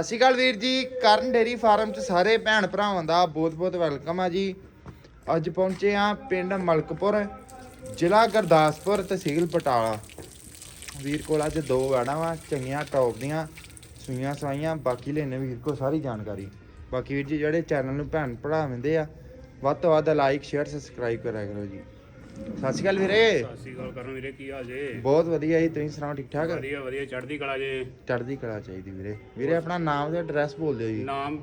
ਸਤਿ ਸ਼੍ਰੀ ਅਕਾਲ ਵੀਰ ਜੀ, ਕਰਨ ਡੇਰੀ ਫਾਰਮ 'ਚ ਸਾਰੇ ਭੈਣ ਭਰਾਵਾਂ ਦਾ ਬਹੁਤ-ਬਹੁਤ ਵੈਲਕਮ ਆ ਜੀ। ਅੱਜ ਪਹੁੰਚੇ ਆ ਪਿੰਡ ਮਲਕਪੁਰ, ਜ਼ਿਲ੍ਹਾ ਗੁਰਦਾਸਪੁਰ ਤਹਿਸੀਲ ਬਟਾਲਾ। ਵੀਰ ਕੋਲ ਅੱਜ ਦੋ ਵੈੜਾਂ ਵਾ, ਚੰਗੀਆਂ ਟੌਪ ਦੀਆਂ, ਸੂਈਆਂ ਸਵਾਈਆਂ, ਬਾਕੀ ਲੈਣੇ ਵੀਰ ਕੋ ਸਾਰੀ ਜਾਣਕਾਰੀ। ਬਾਕੀ ਵੀਰ ਜੀ, ਜਿਹੜੇ ਚੈਨਲ ਨੂੰ ਭੈਣ ਭਰਾ ਮਿੰਦੇ ਆ, ਵੱਧ ਤੋਂ ਵੱਧ ਲਾਈਕ ਸ਼ੇਅਰ ਸਬਸਕ੍ਰਾਈਬ ਕਰਿਆ ਕਰੋ ਜੀ। ਸਤਿ ਸ਼੍ਰੀ ਅਕਾਲ ਵੀਰੇ। ਸਤਿ ਸ਼੍ਰੀ ਅਕਾਲ ਕਰਨ ਵੀਰੇ ਕੀ ਹਾਲ ਜੇ? ਬਹੁਤ ਵਧੀਆ ਜੀ ਤੁਸੀਂ ਸੁਣਾਓ ਠੀਕ ਠਾਕ? ਵਧੀਆ ਵਧੀਆ ਚੜ੍ਹਦੀ ਕਲਾ ਜੇ? ਚੜ੍ਹਦੀ ਕਲਾ ਚਾਹੀਦੀ ਵੀਰੇ। ਵੀਰੇ ਆਪਣਾ ਨਾਮ ਤੇ ਐਡਰੈਸ ਬੋਲ ਦਿਓ ਜੀ। ਨਾਮ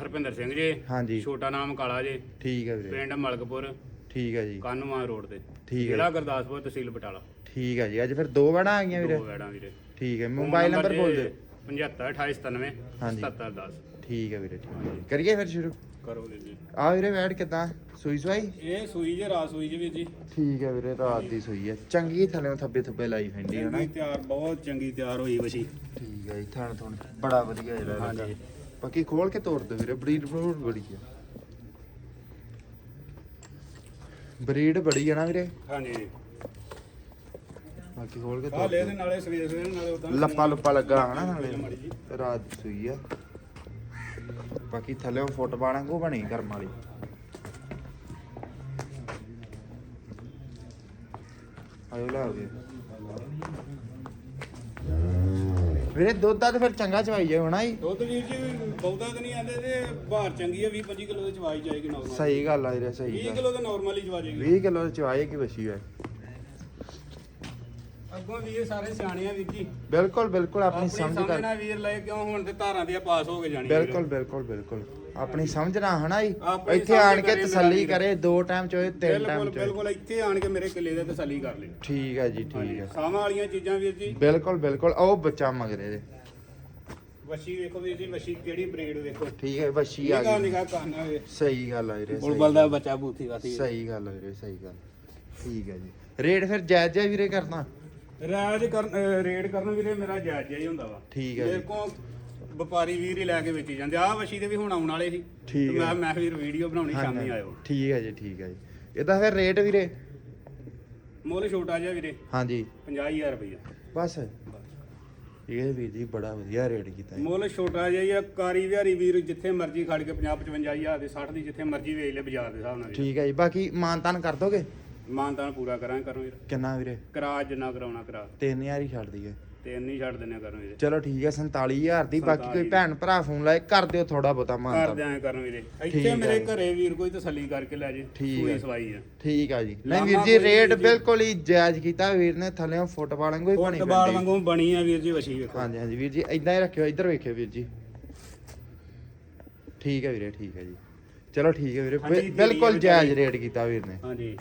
ਹਰਪਿੰਦਰ ਸਿੰਘ ਜੇ। ਹਾਂਜੀ। ਛੋਟਾ ਨਾਮ ਕਾਲਾ ਜੇ। ਠੀਕ ਹੈ ਵੀਰੇ। ਪਿੰਡ ਮਲਕਪੁਰ। ਠੀਕ ਹੈ ਜੀ। ਕਾਨੂੰਵਾਂ ਰੋਡ ਤੇ। ਠੀਕ ਹੈ। ਜ਼ਿਲ੍ਹਾ ਗੁਰਦਾਸਪੁਰ ਤਹਿਸੀਲ ਬਟਾਲਾ। ਠੀਕ ਹੈ ਜੀ ਅੱਜ ਫਿਰ ਦੋ ਵੜਾਂ ਆ ਗਈਆਂ ਵੀਰੇ। ਦੋ ਵੈੜਾਂ ਵੀਰੇ। ਠੀਕ ਹੈ ਮੋਬਾਈਲ ਨੰਬਰ ਬੋਲ ਦਿਓ। 75 2897 ਹਾਂਜੀ। 7710 ਠੀਕ ਹੈ ਵੀਰੇ ਠੀਕ ਹੈ। ਕਰੀਏ ਫਿਰ ਸ਼ੁਰੂ? ਕਰੋ ਵੀਰ ਜੀ। ਆ ਵੀਰੇ ਵੈੜ ਕਿਦਾਂ? ਸੂਈ ਸਵਾਈ? ਇਹ ਸੂਈ ਜੇ ਰਾਤ ਸੂਈ ਜੇ ਵੀਰ ਜੀ। ਠੀਕ ਹੈ ਵੀਰੇ ਰਾਤ ਦੀ ਸੂਈ ਹੈ ਚੰਗੀ ਥੱਲੇ ਥੱਬੇ ਥੱਬੇ ਲਾਈ ਫੈਂਡੀ ਹੈ ਨਾ ਚੰਗੀ ਤਿਆਰ ਬਹੁਤ ਚੰਗੀ ਤਿਆਰ ਹੋਈ ਵਸ਼ੀ ਠੀਕ ਹੈ ਜੀ ਥਣ ਥਣ। ਬੜਾ ਵਧੀਆ ਜਿਹੜਾ ਹਾਂਜੀ। ਬਾਕੀ ਖੋਲ ਕੇ ਤੋੜ ਦਿਓ ਵੀਰੇ ਬਰੀਡ ਬਰੂਡ ਬੜੀ ਹੈ ਬਰੀਡ ਬੜੀ ਹੈ ਨਾ ਵੀਰੇ? ਹਾਂਜੀ। ਬਾਕੀ ਖੋਲ ਕੇ ਤੋੜ ਲੈ ਦੇ ਨਾਲੇ ਸਵੇਰ ਸਵੇਰ ਨਾਲੇ ਉਦਾਂ ਲੱਪਾ ਲੁੱਪਾ ਲੱਗਾ ਹਨਾ ਨਾਲੇ। ਰਾਤ ਦੀ ਸੂਈ ਆ। ਬਾਕੀ ਥੱਲੇ ਫੁੱਟ ਬਾਣਾਂਗੂ ਬਣੀ ਕਰਮ ਵਾਲੀ। ਆਇਓ ਲਾ ਹੋ ਵੀਰੇ ਦੁੱਧ ਦਾ ਤੇ ਫਿਰ ਚੰਗਾ ਚਵਾਈ ਜਾਏ ਹੋਣਾ ਜੀ? ਦੁੱਧ ਵੀਰ ਜੀ ਬਹੁਤਾ ਤਾਂ ਨਹੀਂ ਆਂਦੇ ਤੇ ਬਾਹਰ ਚੰਗੀ ਹੈ 20 25 ਕਿਲੋ ਦੀ ਚਵਾਈ ਜਾਏਗੀ ਨਾਰਮਲ ਸਹੀ ਗੱਲ ਆ ਵੀਰੇ ਸਹੀ 20 ਗੱਲ। ਕਿਲੋ ਤਾਂ ਨਾਰਮਲੀ ਚਵਾ ਜਾਏਗੀ। 20 ਕਿਲੋ ਚਵਾਈ ਕੀ ਵਸੀ ਹੈ ਅੱਗੋਂ ਵੀਰ ਸਾਰੇ ਸਿਆਣੇ ਆ ਵੀਰ ਜੀ ਬਿਲਕੁਲ ਬਿਲਕੁਲ ਆਪਣੀ ਆਪਣੀ ਸਮਝ ਕਰ ਨਾਲ ਵੀਰ ਲੈ ਕਿਉਂ ਹੁਣ ਤੇ ਧਾਰਾਂ ਦੀਆਂ ਪਾਸ ਹੋ ਕੇ ਜਾਣੀ ਬਿਲਕੁਲ ਬਿਲਕੁਲ ਬਿਲਕੁਲ। ਆਪਣੀ ਸਮਝ ਨਾ ਹਨਾ ਜੀ? ਇੱਥੇ ਆਣ ਕੇ ਤਸੱਲੀ ਕਰੇ ਦੋ ਟਾਈਮ ਚੋਏ ਤਿੰਨ ਟਾਈਮ ਚੋਏ ਬਿਲਕੁਲ ਇੱਥੇ ਆਣ ਕੇ ਮੇਰੇ ਕਿੱਲੇ ਦੇ ਤਸੱਲੀ ਕਰ ਲੈ। ਠੀਕ ਹੈ ਜੀ ਠੀਕ ਹੈ ਸਾਵਾਂ ਵਾਲੀਆਂ ਚੀਜ਼ਾਂ ਵੀਰ ਜੀ। ਬਿਲਕੁਲ ਬਿਲਕੁਲ ਉਹ ਬੱਚਾ ਮਗਰੇ ਦੇ। ਵਸ਼ੀ ਵੇਖੋ ਵੀਰ ਜੀ ਵਸ਼ੀ ਕਿਹੜੀ ਬਰੀਡ ਵੇਖੋ। ਠੀਕ ਹੈ ਬੱਚੀ ਆ ਗਈ। ਨਿਗਾ ਕਾਨਾ ਵੇ ਸਹੀ ਗੱਲ ਆ ਵੀਰੇ ਸਹੀ ਬੁਲਬੁਲ ਦਾ ਬੱਚਾ ਬੂਥੀ ਵਾਤੀ ਸਹੀ ਗੱਲ ਆ ਵੀਰੇ ਸਹੀ ਗੱਲ। ਠੀਕ ਹੈ ਜੀ। ਰੇਟ ਫਿਰ ਜਾਇਜ਼ ਜਾਇਜ਼ ਵੀਰੇ ਕਰਨਾ। ਰਾਜ ਕਰਨ ਰੇਡ ਕਰਨ ਵੀਰੇ ਮੇਰਾ ਜਾਇਜ਼ ਹੀ ਹੁੰਦਾ ਵਾ। ਠੀਕ ਹੈ ਮੇਰੇ ਜੀ। ਕੋ ਵਪਾਰੀ ਵੀਰ ਹੀ ਲੈ ਕੇ ਵੇਚੀ ਜਾਂਦੇ ਆ। ਵਸ਼ੀ ਦੇ ਵੀ ਹੁਣ ਆਉਣ ਵਾਲੇ ਸੀ। ਠੀਕ ਤੇ ਹੈ। ਮੈਂ ਮੈਂ ਵੀਰ ਵੀਡੀਓ ਬਣਾਉਣੀ ਸ਼ਾਮੀ ਆਇਓ। ਠੀਕ ਹੈ ਜੀ ਠੀਕ ਹੈ ਜੀ। ਇਹਦਾ ਫਿਰ ਰੇਟ ਵੀਰੇ? ਮੁੱਲ ਛੋਟਾ ਜਿਹਾ ਵੀਰੇ। ਹਾਂਜੀ। 50000 ਰੁਪਏ ਬਸ। ਇਹ ਵੀਰ ਜੀ ਬੜਾ ਵਧੀਆ ਰੇਟ ਕੀਤਾ ਜੀ। ਮੁੱਲ ਛੋਟਾ ਜਿਹਾ ਹੀ ਆ। ਕਾਰੀ ਵਿਹਾਰੀ ਵੀਰ ਜਿੱਥੇ ਮਰਜ਼ੀ ਖੜ ਕੇ 50 55000 ਦੇ 60 ਦੀ ਜਿੱਥੇ ਮਰਜ਼ੀ ਵੇਚ ਲੈ ਬਾਜ਼ਾਰ ਦੇ ਹਿਸਾਬ ਨਾਲ। ਵੀਰ। ਠੀਕ ਹੈ ਜੀ ਬਾਕੀ ਮਾਨਤਾਨ ਕਰ ਦੋਗੇ? ਮਾਨਤਾਨ ਪੂਰਾ ਕਰਾਂ ਕਰੋ ਵੀਰ ਕਿੰਨਾ ਵੀਰੇ? ਕਰਾ ਜਿੰਨਾ ਕਰਾਉਣਾ ਕਰਾ। 3000 ਹੀ ਛੱਡ ਦਈਏ। ਤੇ ਇੰਨੀ ਛੱਡ ਦਿੰਨੇ ਕਰੋ ਵੀਰੇ। ਚਲੋ ਠੀਕ ਹੈ 47000 ਦੀ ਬਾਕੀ ਕੋਈ 47,000 ਭੈਣ ਭਰਾ ਫੋਨ ਲਾਏ ਕਰ ਦਿਓ ਥੋੜਾ ਬਹੁਤਾ ਕਰ ਮਾਨਤਾਨ ਦਿਆਂ ਕਰਨ ਵੀਰੇ। ਇੱਥੇ ਮੇਰੇ। ਘਰੇ ਵੀਰ ਕੋਈ ਤਸੱਲੀ ਕਰਕੇ ਲੈ ਜੇ ਆ। ਸਵਾਈ ਆ। ਠੀਕ ਆ ਜੀ। ਨਹੀਂ ਵੀਰ ਜੀ ਕੋਈ ਰੇਟ। ਬਿਲਕੁਲ ਹੀ ਜਾਇਜ਼ ਕੀਤਾ ਵੀਰ ਨੇ ਥੱਲੇੋਂ ਫੁੱਟ ਵਾਲੰਗੋ ਹੀ ਬਣੀ ਫੁੱਟਬਾਲ। ਵਾਂਗੂ ਬਣੀ ਆ ਵੀਰ ਜੀ ਵਸ਼ੀ ਵੇਖੋ। ਹਾਂਜੀ ਹਾਂਜੀ ਵੀਰ ਜੀ ਇਦਾਂ ਹੀ ਰੱਖਿਓ ਇੱਧਰ ਵੇਖਿਓ ਵੀਰ ਜੀ। ਠੀਕ ਹੈ ਵੀਰੇ ਠੀਕ ਹੈ ਜੀ। ਚਲੋ ਠੀਕ ਹੈ ਵੀਰੇ ਬਿਲਕੁਲ ਜਾਇਜ਼। ਰੇਟ ਕੀਤਾ ਵੀਰ ਨੇ। ਹਾਂਜੀ।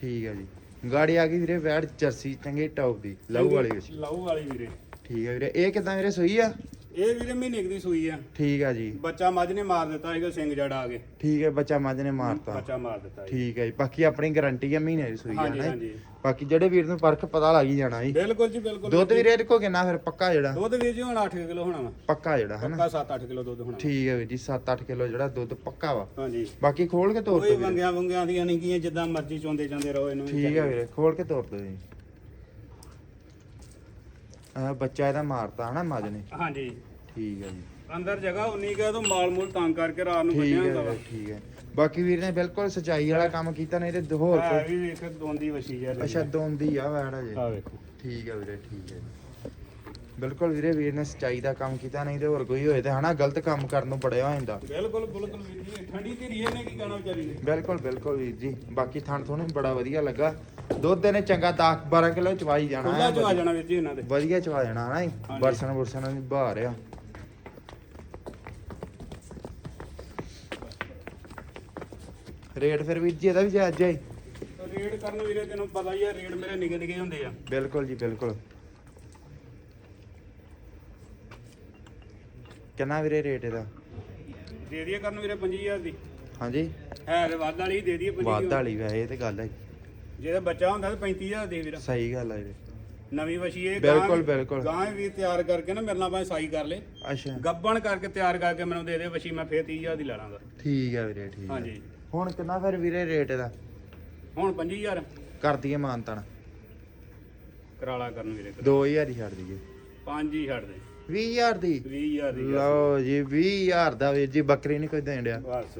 ਠੀਕ ਹੈ ਜੀ। ਗਾੜੀ ਆ ਗਈ ਵੀਰੇ ਵੈੜ ਜਰਸੀ ਚੰਗੀ ਟੌਪ ਦੀ ਲਹੂ ਵਾਲੀ ਵਿੱਚ। ਲਹੂ ਵਾਲੀ ਵੀਰੇ। ਠੀਕ ਹੈ ਵੀਰੇ ਇਹ ਕਿਦਾਂ ਵੀਰੇ ਸੋਈ ਆ? ਇਹ ਵੀਰੇ ਮਹੀਨੇ ਦੀ ਸੂਈ ਆ। ਠੀਕ ਆ ਜੀ। ਬੱਚਾ ਮੱਝ ਨੇ ਮਾਰ ਦਿੱਤਾ ਸੀਗਾ ਸਿੰਘ ਜੜ ਆ ਕੇ। ਠੀਕ ਹੈ ਬੱਚਾ ਮੱਝ ਨੇ ਮਾਰਤਾ ਬੱਚਾ ਮਾਰ ਦਿੱਤਾ ਠੀਕ ਹੈ ਜੀ ਬਾਕੀ ਆਪਣੀ ਗਾਰੰਟੀ ਹੈ ਮਹੀਨੇ ਦੀ ਸੂਈ ਆ ਹਾਂਜੀ ਨਾ ਹਾਂਜੀ। ਬਾਕੀ ਜਿਹੜੇ ਵੀਰ ਨੂੰ ਪਰਖ ਪਤਾ ਲੱਗ ਹੀ ਜਾਣਾ ਜੀ। ਬਿਲਕੁਲ ਜੀ ਬਿਲਕੁਲ। ਦੁੱਧ ਵੀਰੇ ਇਹਦੇ ਕੋ ਕਿੰਨਾ ਫਿਰ ਪੱਕਾ ਜਿਹੜਾ? ਦੁੱਧ ਵੀਰ ਜੀ ਹੁਣ 8 ਕਿਲੋ ਹੋਣਾ ਵਾ। ਪੱਕਾ ਜਿਹੜਾ ਹਨਾ? ਪੱਕਾ 7-8 ਕਿਲੋ ਦੁੱਧ ਹੋਣਾ। ਠੀਕ ਹੈ ਵੀਰ ਜੀ 7-8 ਕਿਲੋ ਜਿਹੜਾ ਦੁੱਧ ਪੱਕਾ ਵਾ। ਹਾਂਜੀ। ਬਾਕੀ ਖੋਲ ਕੇ ਤੋਰ ਕੋਈ ਦੋ ਵੰਗਿਆਂ ਦੀਆਂ ਨਹੀਂ ਗੀਆਂ ਜਿੱਦਾਂ ਮਰਜ਼ੀ ਚੋਂਦੇ ਜਾਂਦੇ ਰਹੋ ਇਹਨੂੰ ਠੀਕ ਹੈ ਵੀਰੇ ਖੋਲ ਕੇ ਤੋਰ ਦੋ ਜੀ। ਆ ਬੱਚਾ ਇਹਦਾ ਮਾਰਤਾ ਹਨਾ ਮੱਝ ਨੇ? ਹਾਂਜੀ। ਠੀਕ ਹੈ ਜੀ। ਅੰਦਰ ਜਗ੍ਹਾ ਉਨੀ ਕੁ ਤਾਂ ਮਾਲ ਮੂਲ ਤੰਗ ਕਰਕੇ ਰਾਤ ਨੂੰ ਠੀਕ ਬੰਨਿਆ ਹੈ ਹੁੰਦਾ ਵਾ। ਠੀਕ ਹੈ। ਬਾਕੀ ਵੀਰ ਨੇ ਬਿਲਕੁਲ ਸਚਾਈ ਵਾਲਾ ਕੰਮ ਕੀਤਾ ਨਹੀਂ ਤੇ ਹੋਰ ਕੋਈ? ਵੀ ਵੇਖ ਦੋਂਦੀ ਵਸ਼ੀ ਜਿਹਾ ਅੱਛਾ ਦੋਂਦੀ ਆ ਵੈੜ ਜੇ ਆ ਵੇਖੋ। ਠੀਕ ਹੈ ਵੀਰੇ ਠੀਕ ਹੈ ਜੀ। ਬਿਲਕੁਲ ਵੀਰੇ ਵੀਰ ਨੇ ਸਚਾਈ ਦਾ ਕੰਮ ਕੀਤਾ ਨਹੀਂ ਤੇ ਹੋਰ ਕੋਈ ਹੋਏ ਤੇ ਹਨਾ ਗਲਤ ਕੰਮ ਕਰਨ ਨੂੰ ਬੜਿਆ ਹੋ ਜਾਂਦਾ ਬਿਲਕੁਲ ਬਿਲਕੁਲ ਵੀਰ ਜੀ ਠੰਡੀ ਤੇ ਰੀਏ ਨੇ ਕੀ ਕਹਿਣਾ ਵਿਚਾਰੀ ਨੇ? ਬਿਲਕੁਲ ਬਿਲਕੁਲ ਵੀਰ ਜੀ। ਬਾਕੀ ਥਣ ਤੁਹਾਨੂੰ ਬੜਾ ਵਧੀਆ ਲੱਗਾ। ਦੁੱਧ ਨੇ ਚੰਗਾ 10 12 ਕਿਲੋ ਚਵਾਈ ਜਾਣਾ ਖੁੱਲਾ ਹੈ ਚ ਆ ਜਾਣਾ ਵੀਰ ਜੀ ਇਹਨਾਂ ਦੇ। ਵਧੀਆ ਚਵਾ ਜਾਣਾ ਹਨਾ ਜੀ ਹਾਂਜੀ। ਬਰਸਨ ਬੁਰਸਨ ਦੀ ਬਹਾਰ ਆ ਰੇਟ ਫਿਰ ਵੀਰ ਜੀ ਇਹਦਾ ਵੀ ਜਾਇਜ਼ ਹੈ। ਰੇਡ ਕਰਨ ਵੀਰੇ ਤੈਨੂੰ ਪਤਾ ਹੀ ਆ ਰੇਡ ਮੇਰੇ ਨਿਗੇ ਨਿਗੇ ਹੁੰਦੇ ਆ। ਬਿਲਕੁਲ ਜੀ ਬਿਲਕੁਲ। ਕਿੰਨਾ ਵੀਰੇ ਰੇਟ ਇਹਦਾ? ਦੇ ਦਈਏ ਕਰਨ ਵੀਰੇ 25000 ਦੀ। ਹਾਂਜੀ। ਹੈ ਤੇ ਵੱਧ ਵਾਲੀ ਦੇ ਦਈਏ 25000 ਵਾਦ ਵਾਲੀ ਵੈਸੇ ਇਹ ਤੇ ਗੱਲ ਹੈ। ਜਿਹਦਾ ਬੱਚਾ ਹੁੰਦਾ ਤਾਂ 35000 ਦੇ ਵੀਰ। ਸਹੀ ਗੱਲ ਹੈ ਨਵੀਂ ਵਸ਼ੀ ਇਹ ਬਿਲਕੁਲ, ਬਿਲਕੁਲ। ਗਾਂ ਵੀ ਤਿਆਰ ਕਰਕੇ ਨਾ ਮੇਰੇ ਨਾਲ ਭਾਵੇਂ ਸਾਈ ਕਰ ਲੇ। ਅੱਛਾ। ਗੱਬਣ ਕਰਕੇ ਤਿਆਰ ਕਰਕੇ ਮੈਨੂੰ ਦੇ ਦੇ ਵਸ਼ੀ ਮੈਂ ਫੇਰ 30000 ਦੀ ਲੈ ਲਾਂਗਾ। ਠੀਕ ਹੈ ਵੀਰੇ ਠੀਕ ਹੈ ਹਾਂਜੀ। ਹੁਣ ਕਿੰਨਾ ਫਿਰ ਵੀਰੇ ਰੇਟ ਇਹਦਾ? ਹੁਣ 25000 ਕਰ ਦਈਏ ਮਾਨਤਨ। ਕਰਾਲਾ ਕਰਨ ਵੀਰੇ 2000 ਹੀ ਛੱਡ ਦਈਏ। ਪੰਜ ਹੀ ਛੱਡ ਦੇ। 20000 ਦੀ? 20000 ਦੀ। ਲਓ ਜੀ 20000 ਦਾ ਵੀਰ ਜੀ ਬੱਕਰੀ ਨਹੀਂ ਕੋਈ ਦੇਣ ਡਿਆ। ਬਸ।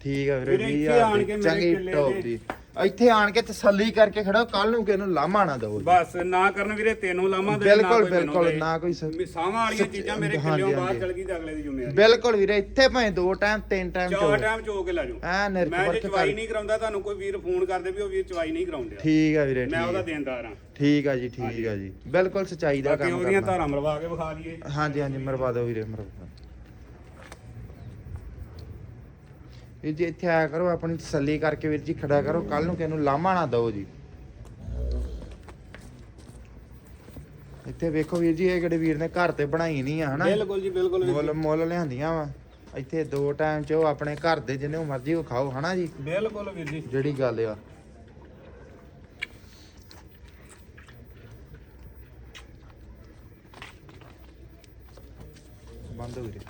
ਠੀਕ ਆ ਵੀਰੇ ਵੀਰੇ, ਇੱਥੇ 20000 ਆਣ ਦੀ। ਕੇ ਮੇਰੇ ਚੰਗੀ ਕਿੱਲੇ ਟੌਪ ਦੇ- ਦੀ। ਇੱਥੇ ਆਣ ਕੇ ਤਸੱਲੀ ਕਰਕੇ ਖੜੋ ਕੱਲ ਨੂੰ ਕਿਹਨੂੰ ਲਾਮਾ ਨਾ ਦਿਓ। ਬਸ ਨਾ ਕਰਨ ਵੀਰੇ ਤੈਨੂੰ ਲਾਵਾਂ ਦੇ ਬਿਲਕੁਲ ਬਿਲਕੁਲ ਨਾ ਕੋਈ ਸਾਵਾਂ ਵਾਲੀਆਂ ਚੀਜ਼ਾਂ ਮੇਰੇ ਕਿੱਲਿਓਂ ਬਾਹਰ। ਚਲ ਗਈ ਤਾਂ ਅਗਲੇ ਦੀ ਜ਼ਿੰਮੇਵਾਰੀ। ਬਿਲਕੁਲ ਵੀਰੇ ਇੱਥੇ ਭਾਵੇਂ ਦੋ ਟਾਈਮ ਤਿੰਨ ਟਾਈਮ ਚਾਰ ਚੋ ਟਾਈਮ ਚੋ ਕੇ ਲੈ ਜਾਓ। ਐ ਨਿਰਖ ਮੈਂ ਚਵਾਈ ਨਹੀਂ ਕਰਾਉਂਦਾ ਤੁਹਾਨੂੰ ਕੋਈ ਵੀਰ ਫੋਨ ਕਰਦੇ ਵੀ ਉਹ ਵੀਰ ਚਵਾਈ ਨਹੀਂ ਕਰਾਉਂਦੇ। ਠੀਕ ਆ ਵੀਰੇ ਮੈਂ ਉਹਦਾ ਦੇਣਦਾਰ ਹਾਂ। ਠੀਕ ਆ ਜੀ ਠੀਕ ਆ ਜੀ। ਬਿਲਕੁਲ ਸਚਾਈ ਦਾ ਬਾਕੀ ਕੰਮ ਉਹਦੀਆਂ ਕਰਨਾ। ਧਾਰਾਂ ਮਰਵਾ ਕੇ ਵਿਖਾ ਦਈਏ। ਹਾਂਜੀ ਹਾਂਜੀ ਮਰਵਾ ਦਿਓ ਵੀਰੇ ਮਰਵਾ ਦਿਓ ਵੀਰ ਜੀ ਇੱਥੇ ਆਇਆ ਕਰੋ ਆਪਣੀ ਤਸੱਲੀ ਕਰਕੇ ਵੀਰ ਜੀ ਖੜਾ ਕਰੋ ਕੱਲ ਨੂੰ ਕਿਹਨੂੰ ਲਾਮਾ ਨਾ ਦਿਓ ਜੀ। ਇੱਥੇ ਵੇਖੋ ਵੀਰ ਜੀ ਇਹ ਕਿਹੜੇ ਵੀਰ ਨੇ ਘਰ ਤੇ ਬਣਾਈ ਨਹੀਂ ਆ ਹਨਾ? ਬਿਲਕੁਲ ਜੀ ਬਿਲਕੁਲ ਮੁੱਲ। ਮੁੱਲ ਲਿਆਂਦੀਆਂ ਵਾ। ਇੱਥੇ ਦੋ ਟਾਈਮ ਚ ਉਹ ਆਪਣੇ ਘਰ ਦੇ ਜਿੰਨੇ ਮਰਜ਼ੀ ਉਹ ਖਾਓ ਹਨਾ ਜੀ? ਬਿਲਕੁਲ ਵੀਰ ਜੀ। ਜਿਹੜੀ ਗੱਲ ਆ। ਬੰਦ ਹੋ ਵੀਰੇ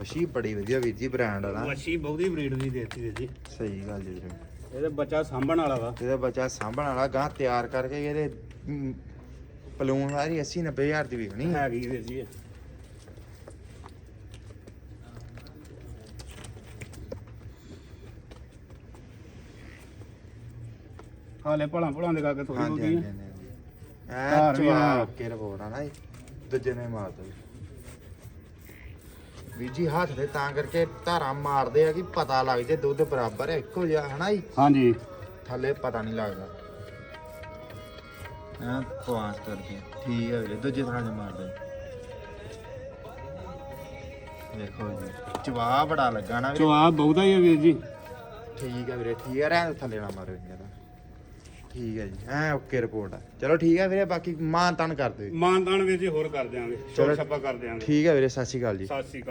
ਵਸ਼ੀ ਬੜੀ ਵਧੀਆ ਵੀਰ ਜੀ ਬ੍ਰਾਂਡ ਆ ਨਾ। ਮੱਛੀ ਬਹੁਤੀ ਬਰੀਡ ਦੀ ਦੇਤੀ ਵੀਰ ਜੀ। ਸਹੀ ਗੱਲ ਜੀ। ਵੀਰੇ ਇਹਦੇ ਬੱਚਾ ਸਾਂਭਣ ਵਾਲਾ ਵਾ। ਇਹਦਾ ਬੱਚਾ ਸਾਂਭਣ ਵਾਲਾ ਗਾਂ ਤਿਆਰ ਕਰਕੇ ਇਹਦੇ ਮ, ਪਲੂਣ ਸਾਰੀ 80 90 ਹਜ਼ਾਰ ਦੀ ਵਿਕਣੀ ਹੈ ਹੈਗੀ ਵੀਰ ਜੀ। ਇਹ। ਹਾਲੇ ਭਲਾ ਭਲਾ ਦੇ ਕਰਕੇ ਥੋੜੀ ਹਾਂਜੀ ਹਾਂਜੀ ਆ। ਹਾਂਜੀ ਐ ਵੀ ਆ। ਚਵਾ ਕੇ ਰਪੋਰਟ ਆ ਨਾ ਜੀ ਦੂਜੇ ਨੇ ਮਾਰ ਦੋ ਵੀਰ ਜੀ ਹੱਥ ਦੇ ਤਾਂ ਕਰਕੇ ਧਾਰਾਂ ਮਾਰਦੇ ਆ ਕਿ ਪਤਾ ਲੱਗ ਜੇ ਦੁੱਧ ਬਰਾਬਰ ਹੈ ਇੱਕੋ ਜਿਹਾ ਹਨਾ ਜੀ? ਹਾਂਜੀ। ਥੱਲੇ ਪਤਾ ਨਹੀਂ ਲੱਗਦਾ। ਹਾਂ ਕਰਕੇ ਠੀਕ ਹੈ ਵੀਰੇ ਦੂਜੇ ਥਾਂ 'ਚ ਮਾਰਦੇ ਦੇਖੋ ਜੀ ਚਵਾ ਬੜਾ ਲੱਗਾ ਨਾ ਵੀਰੇ। ਜਵਾਬ ਬਹੁਤਾ ਹੀ ਹੈ ਵੀਰ ਜੀ। ਠੀਕ ਹੈ ਵੀਰੇ ਠੀਕ ਹੈ ਰਹਿਣ ਥੱਲੇ ਨਾ ਮਾਰੋ ਜੀ ਇਹਦਾ ਠੀਕ ਹੈ ਜੀ ਐ ਓਕੇ ਰਿਪੋਰਟ ਆ। ਚਲੋ ਠੀਕ ਹੈ ਵੀਰੇ ਬਾਕੀ ਮਾਨ ਤਾਨ ਕਰ ਦਿਓ ਜੀ। ਮਾਨਦਾਨ ਵੀਰ ਜੀ ਹੋਰ ਕਰ ਦਿਆਂਗੇ। ਚਲੋ। ਚਲੋ ਛੱਪਾ ਕਰ ਦਿਆਂਗੇ। ਠੀਕ ਹੈ ਵੀਰੇ ਸਤਿ ਸ਼੍ਰੀ ਅਕਾਲ ਜੀ। ਸਤਿ ਸ੍ਰੀ ਅਕਾਲ।